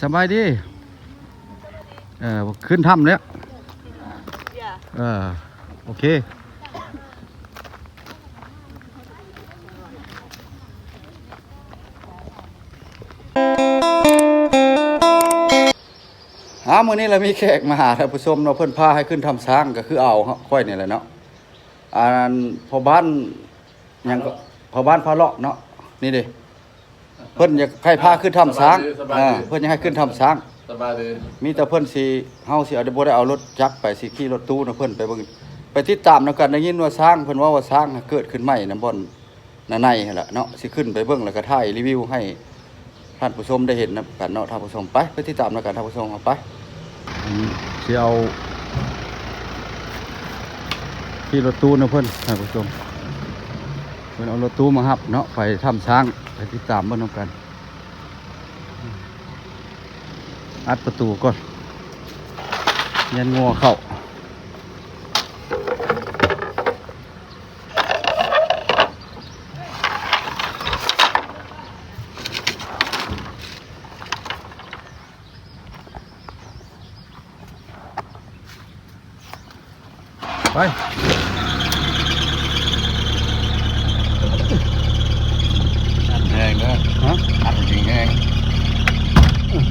สบายดี เออขึ้นถ้ำแล้ว Yeah. เออโอเค หามื้อนี้เรามีแขกมาหาท่านผู้ชมเนาะเพิ่นพาให้ขึ้นทำช้างก็คือเอาค่อยนี่แหละเนาะอันพอบ้านหยังก็พอบ้านพาเลาะเนาะนี่ดิ เพิ่นอยากให้พาขึ้นทำช้างสบายดีเออเพิ่นอยากให้ขึ้นทำช้าง สบายดีมีแต่เพิ่นสิเฮาสิเอาบ่ได้เอารถจักรไปสิขี่รถตู้นะเพิ่นไปเบิ่งไปติดตามนำกันได้ยินว่าช้างเพิ่นว่าว่าช้างน่ะเกิดขึ้นใหม่นำบ่อนนาในหั่นล่ะเนาะสิขึ้นไปเบิ่งแล้วก็ถ่ายรีวิวให้ท่านผู้ชมได้เห็นนํกันเนาะท่านผู้ชมไปไปติดตามนำกันท่านผู้ชมเอาไปสิเอาขี่รถตู้นะเพิ่นท่านผู้ชมเพิ่นเอารถตู้มารับเนาะไปทํช้าง ไปติดตามเบิ่งนํกัน อัดประตูก่อนยันงัวเข้าไป แห้งนะ ฮะ อัดจริงแห้ง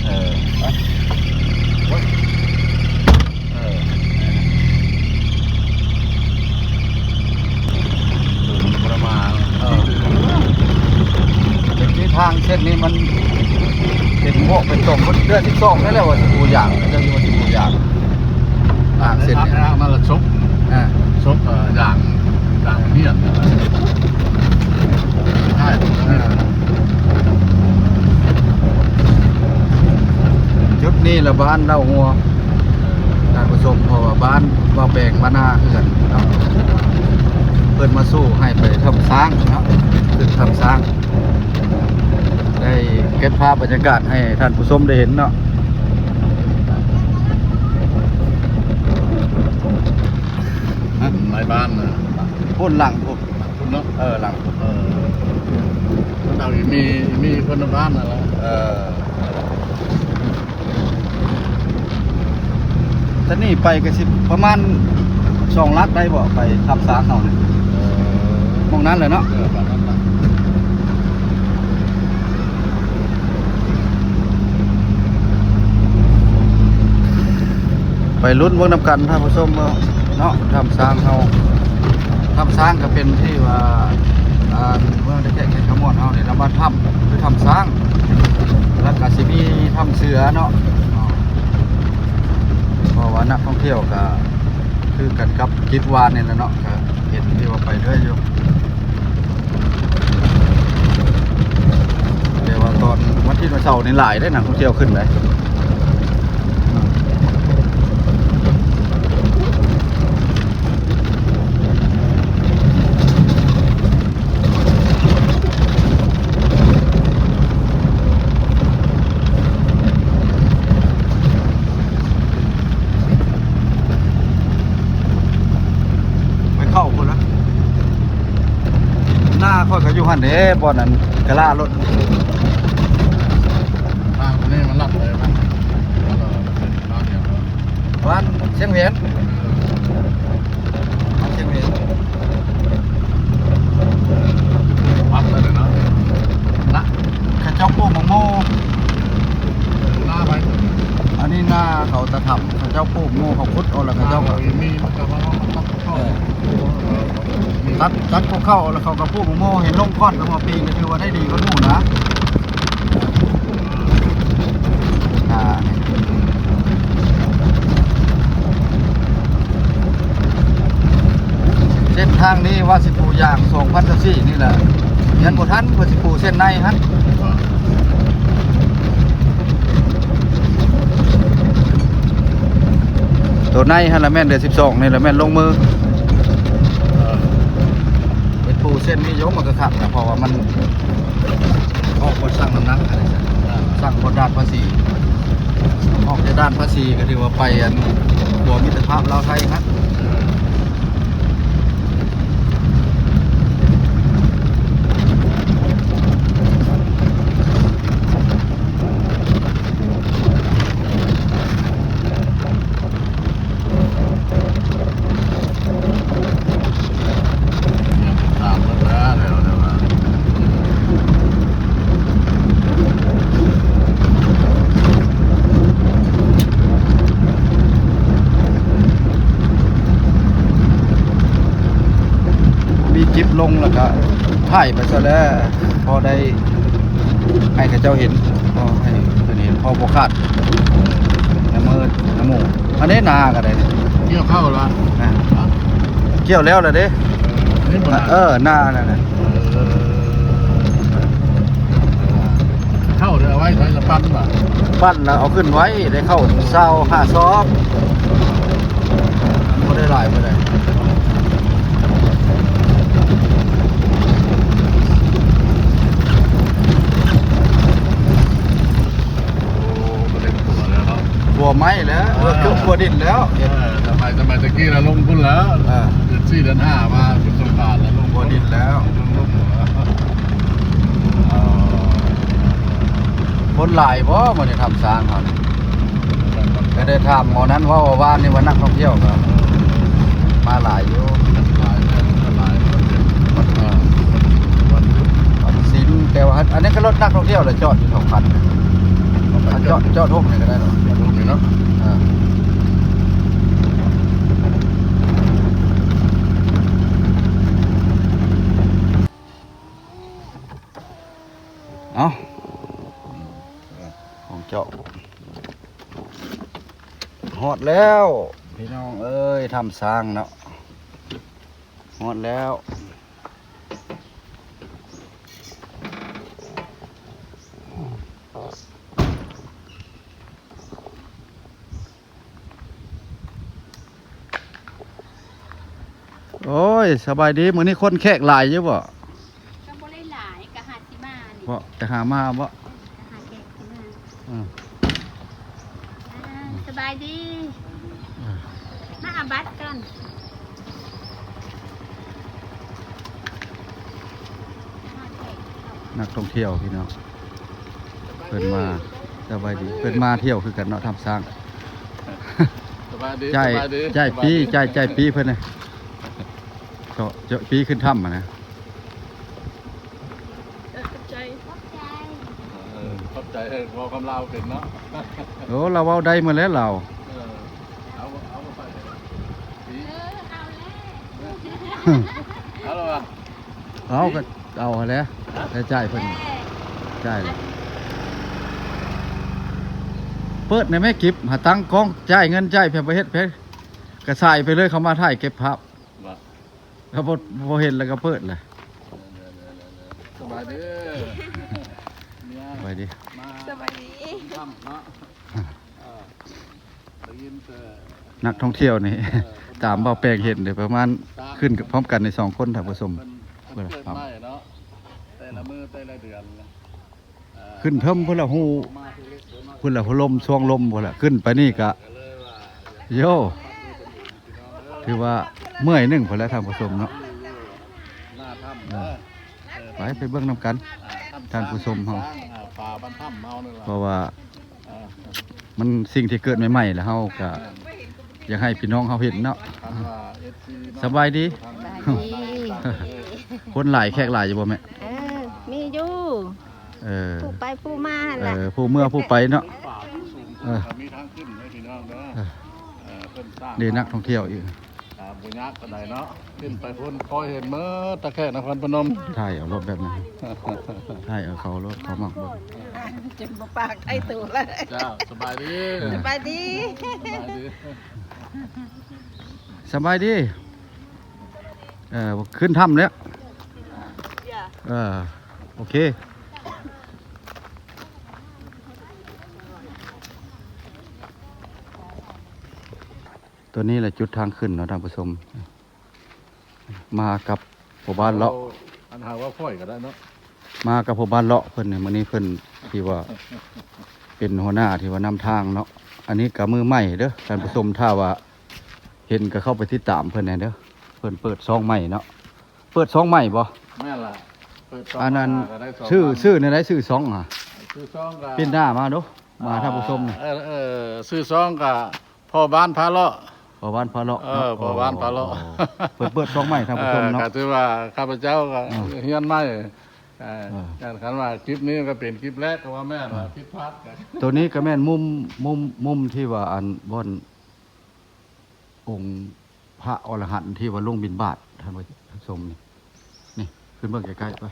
เออไปเออประมาณ เออเป็นที่ทางเส้นนี้มันเป็น พวกเป็นตรงเดือนที่สองนั่นแหละว่าที่กูอย่างเจ้าที่ว่าที่กูอย่างทางเสร็จแล้เนี่ยวนั่นแหละชกอ่าชกเอ่ออย่างอย่างเนี่ยใช่จุดนี้ละบ้านเล่างัวท่านผู้ชมเพราะว่าบ้านว่าแบ่งมาหน้าเพื่อนเนาะเพิ่นมาสู้ให้ไปทำสร้างเนาะขึ้นทำสร้าง เก็บภาพบรรยากาศให้ท่านผู้ชมได้เห็นเนาะในบ้านนะพุ่นหลังพุ่นคุณเนาะเออหลังพุ่นเออเรามีมีคนในบ้านน่ะแหละเออแต่นี่ไปก็สิประมาณสองลักได้บ่ไปทำสร้างเขาเนี่ยเออมองนั้นเลยเนาะ เออบ้านนั้นน่ะ ไปลุ้นเบิ่งน้ำกันท่านผู้ชมเนาะทำสร้างเขาทำสร้างก็เป็นที่ว่าเมืองได้แก่เขตขมวดเฮาเนี่ยนำมาทำคือทำสร้างแล้วก็สิมีทำเสือเนาะเพราะว่านักท่องเที่ยวก็คือกันกับคิดวานนี่แหละเนาะก็เห็นที่ว่าไปเรื่อยอยู่เดี๋ยวว่าตอนวันที่วันเสาร์นี่หลายได้นักท่องเที่ยวขึ้นเลยไปเข้าคนละ พ่อก็อยู่หันเด้บ่อนั้นกะลารถบ้านคนนี้มันรับเลยมันแล้วก็เป็นบ้านเดียบ้านเชียงเวียนบ้านเชียงเหวียน วัดเลยเนาะนะ ข้าเจ้าปลูกมะโม หน้าไป อันนี้หน้าเขาตะถ่ำข้าเจ้าปลูกโม่เขาพุดเอาแล้วข้า เจ้า เจ้า ก็ ก็ มีมันก็ว่ามันต้องเข้ามี ตัดตัดพวก เข้าแล้วเขาก็ปลูกโมเห็นลงก้อนแล้วมาปีก็ถือว่าได้ดีก็หมู่นะเส้นทางนี้ว่าสิปูอย่างสองพันสี่นี่แหละยันบทันว่าสิปูเส้นในฮะตัวในฮะละแม่นเดือนสิบสองนี่ละแม่นลงมือ เส้นนี้ยกมันก็ขับแต่เพราะว่ามันออกบนสร้างน้ำหนักอะไรสักสร้างบนด้านภาษีออกจากด้านภาษีก็ถือว่าไปอันตัวมิตรภาพเราวไทยครับ จิบลงแล้วก็ถ่ายไปซะแล้วพอได้ให้เขาเจ้าเห็นพอให้เพิ่นเห็นพอบ่ขาดน้ำมือน้ำหมูอันนี้นาก็ได้นี่เกี่ยวเข้าละนะเกี่ยวแล้วล่ะเด้นี่บ่เออหน้านั่นน่ะเข้าเดี๋ยวเอาไว้ใช้สปันป่ะปั้นแล้วเอาขึ้นไว้ได้เข้าเศร้าห้าซอกบ่ได้หลายบ่ได้ โอ้ก็เล่นตัวแล้วเนาะ บั วไหมแล้วเออ เครื่องบัวดินแล้วเออทำไมทำไมตะกี้เราลงทุนแล้วอ่าเดือนสี่เดือนห้ามาถึงสงกรารแล้วลงบัวดินแล้ว ลงลงแล้วเอ่อคนหลายบ่มาได้ทำสร้างเขานี่ก็ได้ถามหมอนั้นว่าว่าว่านนี่ว่านักท่องเที่ยวก็มาหลายอยู่หลายเดือนหลายวันเดือนวันวัน วันศิลป์แต่ว่าอันนี้ก็รถนักท่องเที่ยวแหละจอดอยู่สองคัน อันจอดจอดทุ่มนี่ก็ได้หรอกวันรุ่งนี้เนาะอ่าเอาของเจาะหอดแล้ว พี่น้องเอ้ยทำสร้างเนาะหอดแล้ว โอ้ ยสบายดีมื้อนี้คนแขกหลายอยู่บ่ก็บ่ได้หลายกะหาสิมานี่บ่จะหามาบ่กะหาแขกสิมาอืมอ่าสบายดี มาอาบัตกันมาแขกเข้านักท่องเที่ยวพี่น้องเพิ่นมาสบายดีเพิ่นมาเที่ยวคือกันเนาะทำสร้างสบายดีใจสบายดีใจปีใจใจปีเพิ่นน่ะ เจาะเจาะปีขึ้นถ้ำอะนะใจขอบใจเออขอบใจเออพอคำลาวเป็นเนาะโอ้เราเว้าได้หมาแล้วเราเออเอาเอามาใส่สีเออเอาแล้วเอาละวะเอาก็เอาแล้วแต่จ่ายเพิ่นแม่จ่ายแล้วเปิดในแม่กิบหาตังค์กองจ่ายเงินจ่ายเพิ่นไปเฮ็ดเพชรกระสายไปเลยเขามาถ่ายเก็บภาพ มาเขาบ่บ่เห็นแล้วก็เปิดเลยสบายดีเนี่ยไปดิมาสบายดีทำเนาะเออได้ยินแต่นักท่องเที่ยวนี่ ตามเบาแปลงเห็นเดี๋ยวประมาณขึ้นกับพร้อมกันในสองคนถ้าผสมเพิ่นเพิ่นเกิดใหม่เนาะแต่ละมือแต่ละเดือนเอ่อขึ้นเทิมพุ่นละหูมาทีเล็กเดี๋ยวมาพุ่นละหัวลมช่วงลมพุ่นละขึ้นไปนี่กะ ก็เลยว่าโยถือว่า เมื่อยหนึงพุ่นแล้วทางผสมเนาะหน้าถ้ำเนาะเออไปไปเบิ่งนํกันอ่ถ้ำท่านผู้ชมเฮาอ่ป่าบ้านถ้ำเฮานี่ล่ะเพราะว่าอ่ามันสิ่งที่เกิดใหม่ๆแล้วเฮาก็อยากให้พี่น้องเฮาเห็นเนาะคำว่า FC เนะสบายดีสบายดีคนหลายแขกหลายอยู่บ่แม่เออมีอยู่เออผู้ไปผู้มาหั่นเอล่ะอผู้เมื่อผู้ไปเนาะ ป่าสูงเออ มีทางขึ้นให้พี่น้องเด้อเออเออเพิ่นสร้าง เดนักท่องเที่ยวอีก อ่าบุญยักษ์ก็ได้เนาะขึ้นไปพุ่นคอยเห็นเมื่อตะแคงนครพนมถ่ายเอารถแบบนั้นถ่ายเอาเขารถเขามักเบิ่งจนบ่ปากไอ้ตูแล้วเจ้าสบายดีสบายดีสบายดีสบายดีเออขึ้นถ้ำแล้วเออโอเค ตัวนี้แหละจุดทางขึ้นเนาะท่านผู้ชม มากับผู้บ้านเลาะ อันหาว่าพ่อยก็ได้เนาะมากับผู้บ้านเลาะเพิ่นเนี่ยมื้อนี้เพิ่นที่ว่า เป็นหัวหน้าที่ว่านำทางเนาะ อันนี้ก็มือใหม่เด้อท่านผู้ชมถ้าว่า เห็นก็เข้าไปติดตามเพิ่นแหน่เด้อ เพิ่นเปิดซองใหม่เนาะ เปิดซองใหม่บ่ แม่ล่ะเปิดซงอันนั้นมาก็ได้สงชื่อพันชื่อในได้ชื่อซองอะซื้อซองกับเป็นหน้ามาเดูมาท่านผู้ชมนี่ เออเออซื้อซองกับพ่อบ้านพาเลาะ พอบ้านพอเลาะเออพอบ้านพอเลาะ เปิดเปิดซองใหม่ท่านผู้ชมเออเนาะ ก็ถือว่าข้าพเจ้าก็อืมเฮียนไม่เออเออการคันว่าคลิปนี้ก็เป็นคลิปแรกก็ว่าแม่น่ะผิดพลาดกันตัวนี้ก็แม่นมุมมุมมุมที่ว่าอันบ่อนองค์พระอรหันต์ที่ว่าลงบินบาตท่านผู้ชมนี่ขึ้นเบิ่งใกล้ๆไป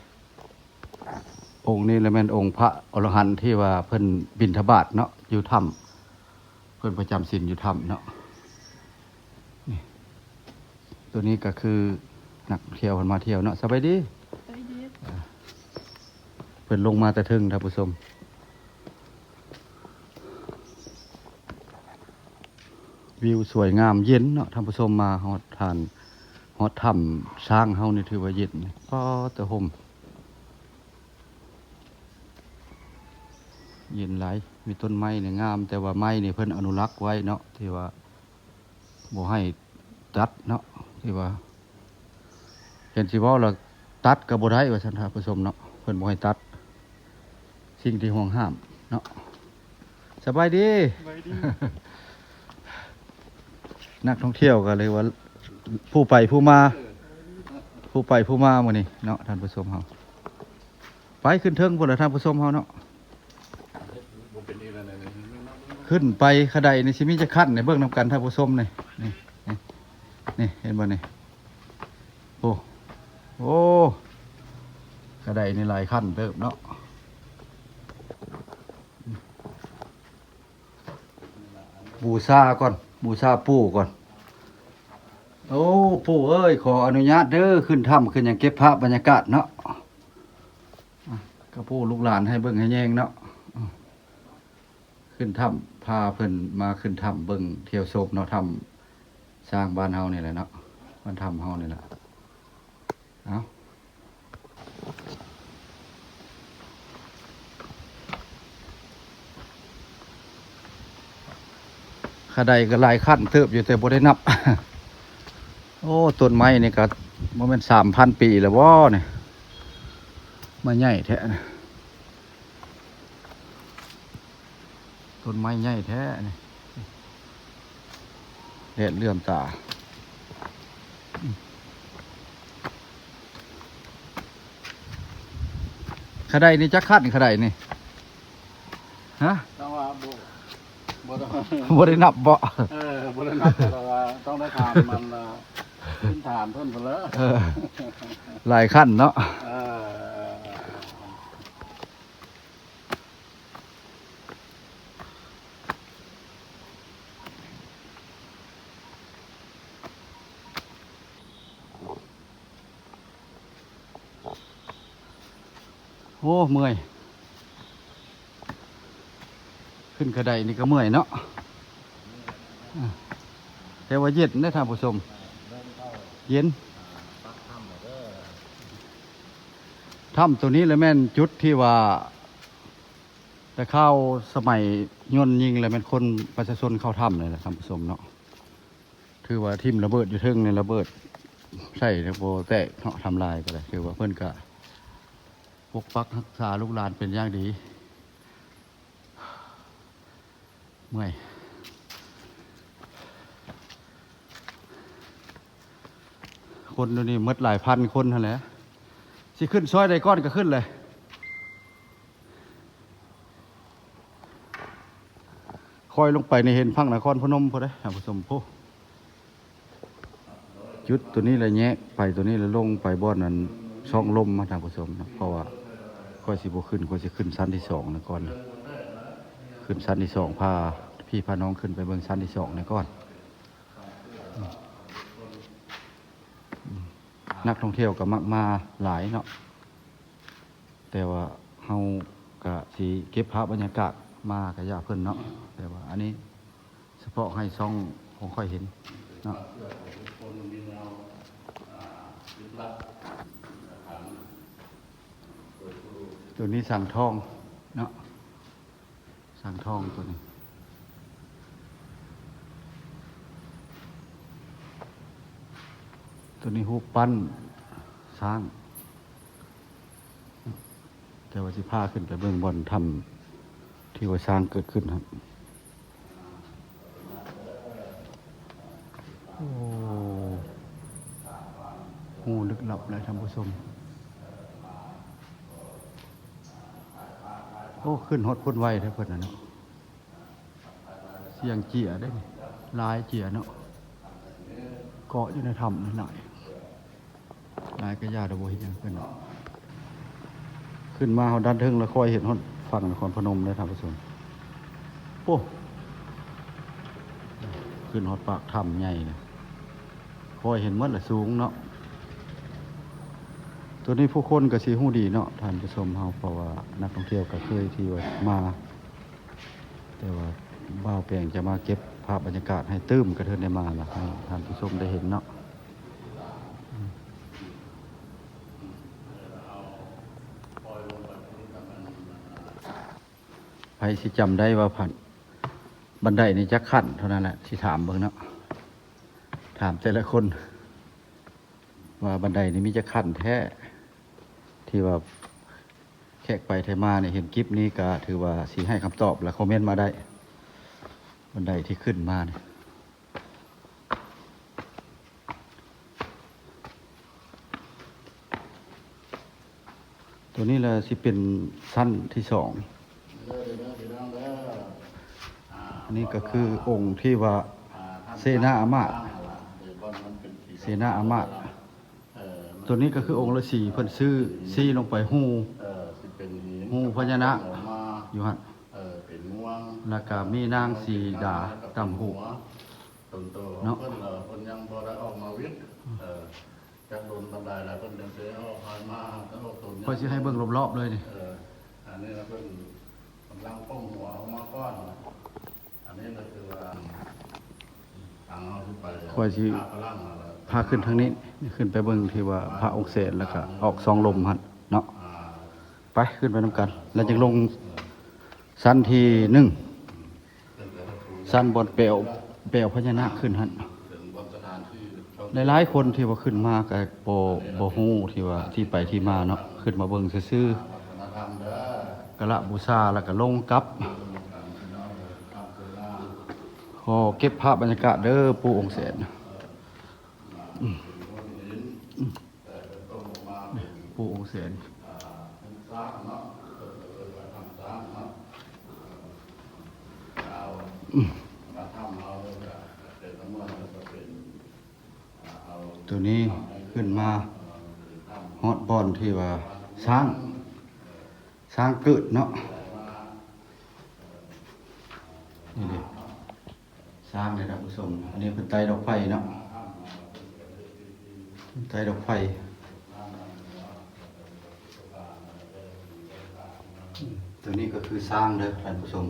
องค์นี้แหละแม่นองค์พระอรหันต์ที่ว่าเพิ่นบิณฑบาตเนาะอยู่ถ้ำเพิ่นประจำศีลอยู่ถ้ำเนาะนี่ ตัวนี้ก็คือนักเที่ยวเพิ่นมาเที่ยวเนาะสบายดีไปดีเพิ่นลงมาแต่ถึงท่านผู้ชมวิวสวยงามเย็นเนาะท่านผู้ชมมาฮอดทานฮอดถ้ำช้างเฮานี่ถือว่าเย็นก็แต่ห่มเย็นหลายมีต้นไม้นี่งาม แต่ว่าไม้นี่เพิ่นอนุรักษ์ไว้เนาะที่ว่าบ่ให้ตัดเนาะ ที่ว่า เห็นสิเว่าเราตัดกับบ่ได้ว่าซั่นท่านผู้ชมเนาะเพิ่นบ่ให้ตัด สิ่งที่ห่วงห้าม เนาะสบายดี นักท่องเที่ยวก็เลยว่า ผู้ไปผู้มา ผู้ไปผู้มามื้อนี้เนาะท่านผู้ชมเฮาไปขึ้นเทิงพุ่นละท่านผู้ชมเฮาเนาะบ่เป็นอีแล้วเนี่ยนี่ขึ้นไปขะไดนี่สิมีจะขั้นในเบื้องนำกันท่านผู้ชมนี่นี่ นี่เห็นบ่นี่โอ้โอ้ขะไดนี่หลายขั้นเติบเนาะบูชาก่อน บูชาปู่ก่อน โอ้ปู่เอ้ย ขออนุญาตเด้อขึ้นถ้ำขึ้นอย่างเก็บภาพบรรยากาศเนาะอะก็ปู่ลูกหลานให้เบิ่งให้แยงเนาะขึ้นถ้ำพาเพิ่นมาขึ้นถ้ำเบิ่งเที่ยวโศบเนาะถ้ำ สร้างบ้านเฮานี่แหละเนาะบ้านถ้ำเฮานี่แหละเอาขาใดก็ลายขั้นเติบอยู่แต่บ่ได้นับ โอ้ต้นไม้นี่ก็บ่แม่น3,000ปีแล้วบ่เนี่ยมาใหญ่แท้นะต้นไม้ใหญ่แท้นี่ แดดเลื่อมตาอืมขะไดนี่จักคัดขะไดนี่ฮะต้องว่าบ่บ่ต้องบ่ได้นับบ่เออบ่ได้นับแต่ว่าต้องได้ถามมันละขึ้นฐานเพิ่นพุ่นแล้วเออหลายขั้นเนาะเออ อ้เมื่อย ขึ้นกระไดนี่ก็เมื่อยเนาะอะแต่ว่าเย็นได้ท่านผู้ชม เย็นถ้ำตัวนี้เลยแม่นจุดที่ว่า แต่เข้าสมัยยนยิงเลยแม่นคนประชาชนเข้าถ้ำเลยแหละท่านผู้ชมเนาะถือว่าทิมระเบิดอยู่ทึ่งในระเบิดใช่โบแตกเนาะทำลายก็เลยถือว่าเพื่อนก็ ปกปักรักษาลูกหลานเป็นอย่างดีเมื่อยคนเดี๋ยวนี้หมดหลายพันคนนั่นแหละสิขึ้นซอยใดก้อนก็ขึ้นเลย คอยลงไปในเห็นพังนครพนมพอได้ท่านผู้ชมผู้จุดตัวนี้เลยแยะไปตัวนี้เลยลงไปบ่อนนั้นช่องลมมาท่านผู้ชมนะเพราะว่า ค่อยสิบขึ้นค่อยสิขึ้นชั้นที่สองนะก่อน ขึ้นชั้นที่สองพาพี่พาน้องขึ้นไปเบิ่งชั้นที่สองนะก่อน นักท่องเที่ยวก็มักมาหลายเนาะ แต่ว่าเฮาก็สิเก็บภาพบรรยากาศมาก็อยาเพิ่นเนาะ แต่ว่าอันนี้เฉพาะให้ซ่องของค่อยเห็นเนาะ ตัวนี้สั่งทองเนาะสั่งทองตัวนี้ตัวนี้หูปั้นสร้าง แต่ว่าสิพาขึ้นไปเบื้องบนทำที่ว่าสร้างเกิดขึ้นครับ โอ้หูลึกลับเลยท่านผู้ชม อ้ขึ้นฮอดพ้นไวได้เพิ่นน่ะเนาะเสียงเจียได้ลายเจียเนาะเกาะอยู่ในถ้ำนิดหน่อยลายก็ยาดบ่เฮ็ดหยังขึ้นเนาะขึ้นมาเฮาดันเทิงแล้วค่อยเห็นฮอดฝั่งนครพนมเลยท่านผู้ชมโอ้ขึ้นฮอดปากถ้ำใหญ่เลยค่อยเห็นหมดละสูงเนาะ ตัวนี้ผู้คนก็สิฮู้ดีเนาะท่านผู้ชมเฮาเพราะว่านักท่องเที่ยวก็เคยที่ว่ามา แต่ว่าบ้าวแปลงจะมาเก็บภาพบรรยากาศให้ตื้มกระเทินได้มาล่ะให้ท่านผู้ชมได้เห็นเนาะใครสิจำได้ว่าผ่านบันไดนี่จักขั้นเท่านั้นแหละสิถามเบิ่งเนาะถามแต่ละคน ว่าบันไดนี่มีจักขั้นแท้ ที่ว่าแขกไปไทยมาเนี่ยเห็นคลิปนี้ก็ถือว่าสีให้คำตอบและคอมเมนต์มาได้บันไดที่ขึ้นมาเนี่ยตัวนี้ละสิเป็นสั้นที่สองอันนี้ก็คือองค์ที่ว่าเซนาอามาเซนาอามา ตย์ตัวนี้ก็คือองค์ฤาษีเพิ่นซื้อซีลงไปหูเออสิเป็นหินงูพญานาคออกมาอยู่หั่นเออเป็นง่วงแล้วก็มีนางสีดาตำหูต้นโตของเนาะเพิ่นเออเพิ่นยังบ่ได้ออกมาวิทย์เออจักโดนบันไดแล้วเพิ่นยังสิเอาออกมาแล้วเอาต้นก็สิให้เบิ่งรอบๆเลยนี่เอออันนี้เราเพิ่นกำลังป้องหัวออกมาก่อน อันนี้ก็คือว่าทางเอาขึ้นไปค่อยสิพาพลังมาแล้ว พาขึ้นทางนี้ขึ้นไปเบิ่งที่ว่าพระองค์เสดแล้วก็ออกซองลมหั่นเนาะไปขึ้นไปนํกัน แล้วจึงลงสั้นที่หนึ่งสั้นบนเปลวเปลวพญานาคขึ้นหั่นถึงบนหลายๆคนที่ว่าขึ้นมาก็บ่บ่ฮู้ที่ว่าที่ไปที่มาเนาะขึ้นมาเบิ่งซื่อวัฒนธรรมเด้อกะละบูชาแล้วก็ลงกับขอเก็บภาพบรรยากาศเด้อปู่องค์เสน ปู่องค์เสนสร้างเนาะเออเออทำสร้างเนาะเอามาทำเอาเลยนตัวนี้ขึ้นมาฮอดบอนที่ว่าสร้าง สร้างเกิดเนาะนี่ดิสร้างเลยนะผู้ชมอันนี้เป็นไตดอกไฟเนาะ ไตรดอกไฟตัวนี้ก็คือสร้างเด้อท่านผู้ชม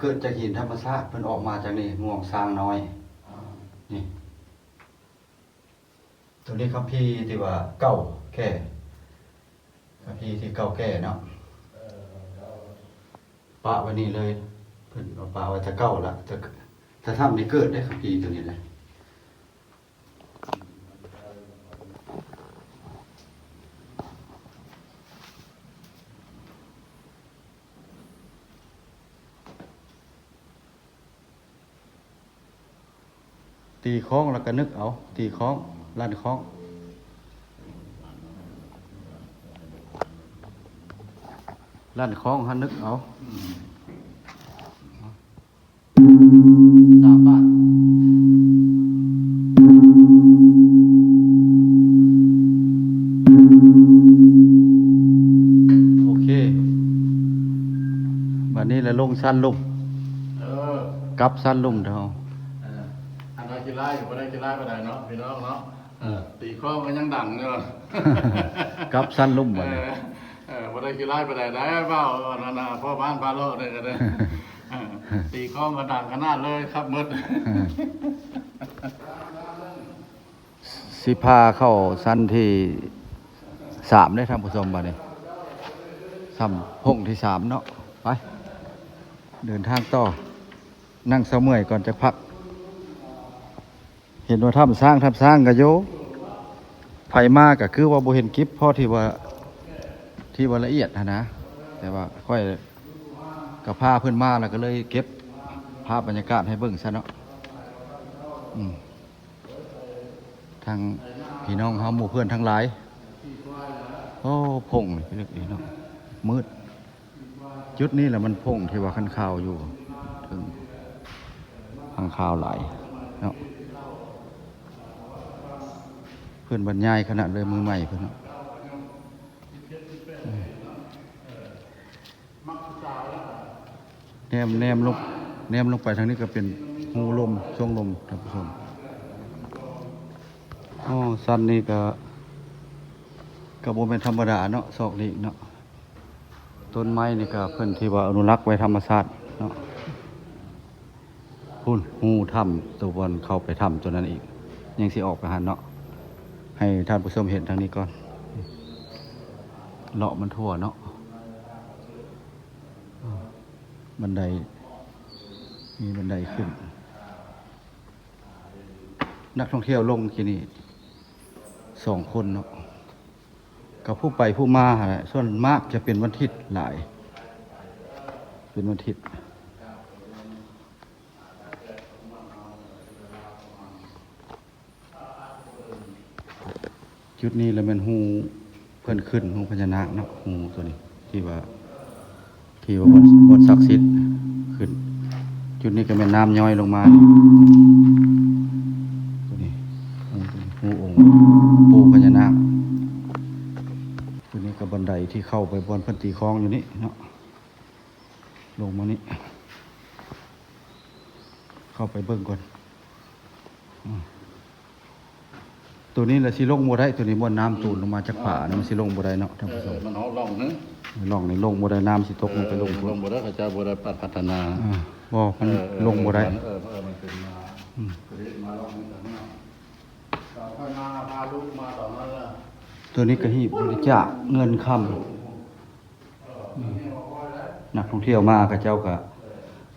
เกิดจากหินธรรมชาติเพิ่นออกมาจากนี่ม่วงสร้างน้อย นี่ ตัวนี้ครับพี่ที่ว่าเก่าแก่ครับพี่ที่เก่าแก่เนาะปะว้นี่เลยเพิ่นเอาปะไว้จะเก่าละจะถ้าทำนี่เกิดได้ครับพี่ตัวนี้เลย ตีคล้องแล้วก็นึกเอา ตีคล้องลั่นคล้องลั่นคล้องหันนึกเอาสามบาทโอเควันนี้เราลงสั้นลุ่มเออกลับสั้นลุ่มเท่าเอออันนั้นกี ฬาอยู่บ่ได้กีฬาไปไหนเนาะพี่น้องเนาะเออตีข้อมันยังดังเนาะกลับสั้นลุ่มเอวันนี้อเออบ่ได้กีฬาไปไหนได้เปล่าอันนั้นน่ะพ่อบ้านพาโลกเนี่ยก็ได้เออตีข้อมันดังขนาดเลยครับหมดสิพาเข้าสั้นที่สามได้ท่านผู้ชมบัดนี้ซ้ำพงที่สามเนาะไป เดินทางต่อ นั่งเสาเมื่อยก่อนจะพัก เห็นว่าทำสร้างทำสร้างกะโยไผมากก็คือว่าบ่เห็นคลิปพ่อที่ว่าที่ว่าละเอียดหั้นะ แต่ว่าค่อยกับผ้าเพื่อนมาแล้วก็เลยเก็บภาพบรรยากาศให้เบิ่งซะเนาะทางพี่น้องเฮาหมู่เพื่อนทั้งหลาย โอ้พงนี่เรียกดีเนาะมืด จุดนี้แหละมันพงที่ว่าคันข่าวอยู่ ถึงทางข่าวหลายเนาะ เพิ่อนบรรยายขนาดเลยมือใหม่เพิ่นเนแนมแนมลงแนมลงไปทางนี้ก็เป็นหูลมช่วงลมท่านผู้ชมอ๋อสั้นนี่ก็ก็บ่เป็นธรรมดาเนาะซอกนี้เนาะต้นไม้นี่ก็เพิ่อนที่ว่าอนุรักษ์ไว้ธรรมชาติเนาะพุ่นหูถ้ำตัวบนเข้าไปถ้ำตัวนั้นอีก ยังสิออกไปหันเนาะ ให้ท่านผู้ชมเห็นทางนี้ก่อนเลาะมันทั่วเนาะบันได มีบันไดขึ้น นักท่องเที่ยวลงที่นี่สองคนเนาะกับผู้ไปผู้มาส่วนมากจะเป็นวันอาทิตย์หลาย เป็นวันอาทิต จุดนี้แล้วมันหูเพิ่นขึ้นหูพญานาคเนาะหูตัวนี้ ที่ว่า ที่ว่าบนบนศักดิ์สิทธิ์ขึ้น จุดนี้ก็เป็นน้ำย้อยลงมาตัวนี้หูตัวนี้หูองค์ปูพญานาคตัวนี้ก็บันไดที่เข้าไปบนพันตีคลองอยู่นี่เนาะลงมานี่เข้าไปเบิ่งก่อนอืม ตัวนี้แหละสิลงบ่ได้ตัวนี้บนน้ำตูนลงมาจากป่านะมันสิลงบ่ได้เนาะท่านผู้ชมมันเอาล่องนึงล่องนี่ลงบ่ได้น้ำสิตกลงไปลงลงบ่ได้เขาจะบ่ได้พัฒนาอ่าบ่มันลงบ่ได้เออเออมันเป็นมาผลิตมาลองนี่แต่เนี่ยต่อไปมาพาลูกมาตอนนั้นล่ะตัวนี้ก็หีบบริจาคเงินคำนักท่องเที่ยวมาก็เจ้าก็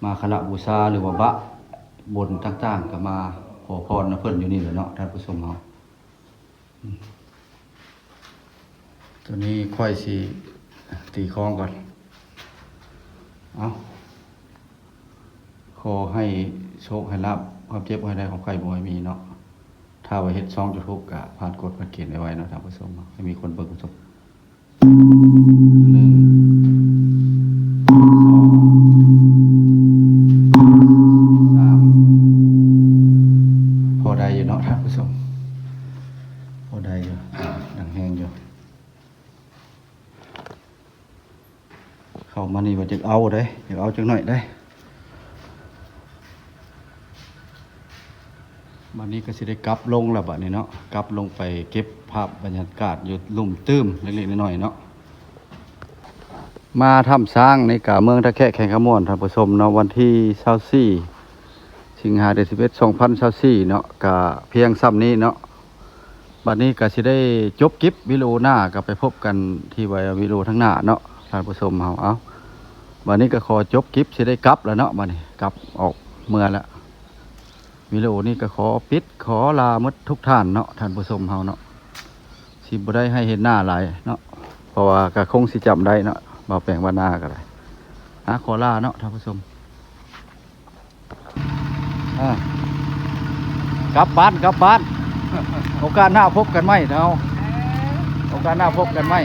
มาคณะบูชาหรือว่าบะบนต่างๆก็มาขอพรนะเพิ่นอยู่นี่แหละเนาะท่านผู้ชมเฮาอืม ตัวนี้ค่อยสีตีคล้องก่อน เอาขอให้โชคให้รับความเจ็บให้ได้ของใครบ่ให้มีเนาะ ถ้าไว้เฮ็ดช่อง YouTube ก็ผ่านกฎผ่านเกณฑ์ไว้เนาะท่านผู้ชมาให้มีคนเบิกผู้ชม จะเอาได้อยากเอาจังหน่อยได้วันนี้ก็สิได้กลับลงแล้วบัดนี้เนาะกลับลงไปเก็บภาพบรรยากาศอยู่ลุ่มตื้มเล็กๆน้อยๆเนาะมาทำสร้างในกาเมืองตะแคะแข่งขมวนท่านผู้ชมเนาะวันที่24สิงหาเดือน11 2024เนาะกะเพียงซ้ำนี้เนาะบัดนี้ก็สิได้จบคลิปวิโอหน้าก็ไปพบกันที่ไววิโอทั้งหน้าเนาะท่านผู้ชมเฮาเอา บัดนี้ก็ขอจบคลิปสิได้กลับแล้วเนาะบัดนี้กลับออกเมื่อแล้ววิดีโอนี้ก็ขอปิดขอลาหมดทุกท่านเนาะท่านผู้ชมเฮาเนาะสิบ่ได้ให้เห็นหน้าหลายเนาะเพราะว่าก็คงสิจำได้เนาะบ่แปลงว่าหน้าก็ได้อะขอลาเนาะท่านผู้ชมกลับบ้านกลับบ้าน โอกาสหน้าพบกันไหมเนาะโอกาสหน้าพบกันไหม